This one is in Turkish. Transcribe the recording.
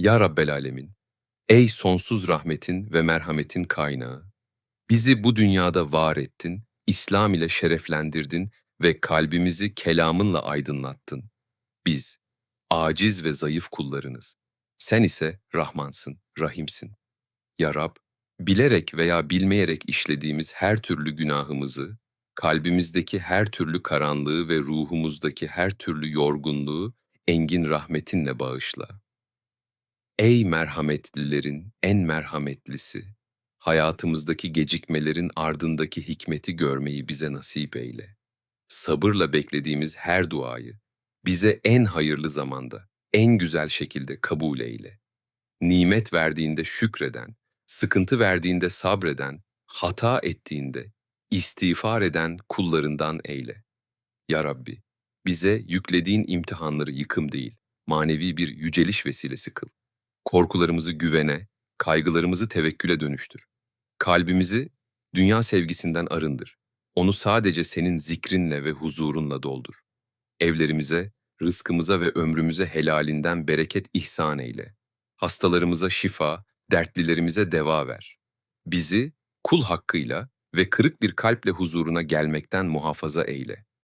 Ya Rabbel Alemin, ey sonsuz rahmetin ve merhametin kaynağı, bizi bu dünyada var ettin, İslam ile şereflendirdin ve kalbimizi kelamınla aydınlattın. Biz, aciz ve zayıf kullarınız. Sen ise Rahmansın, Rahimsin. Ya Rab, bilerek veya bilmeyerek işlediğimiz her türlü günahımızı, kalbimizdeki her türlü karanlığı ve ruhumuzdaki her türlü yorgunluğu engin rahmetinle bağışla. Ey merhametlilerin en merhametlisi, hayatımızdaki gecikmelerin ardındaki hikmeti görmeyi bize nasip eyle. Sabırla beklediğimiz her duayı bize en hayırlı zamanda, en güzel şekilde kabul eyle. Nimet verdiğinde şükreden, sıkıntı verdiğinde sabreden, hata ettiğinde istiğfar eden kullarından eyle. Ya Rabbi, bize yüklediğin imtihanları yıkım değil, manevi bir yüceliş vesilesi kıl. Korkularımızı güvene, kaygılarımızı tevekküle dönüştür. Kalbimizi dünya sevgisinden arındır. Onu sadece senin zikrinle ve huzurunla doldur. Evlerimize, rızkımıza ve ömrümüze helalinden bereket ihsan eyle. Hastalarımıza şifa, dertlilerimize deva ver. Bizi kul hakkıyla ve kırık bir kalple huzuruna gelmekten muhafaza eyle.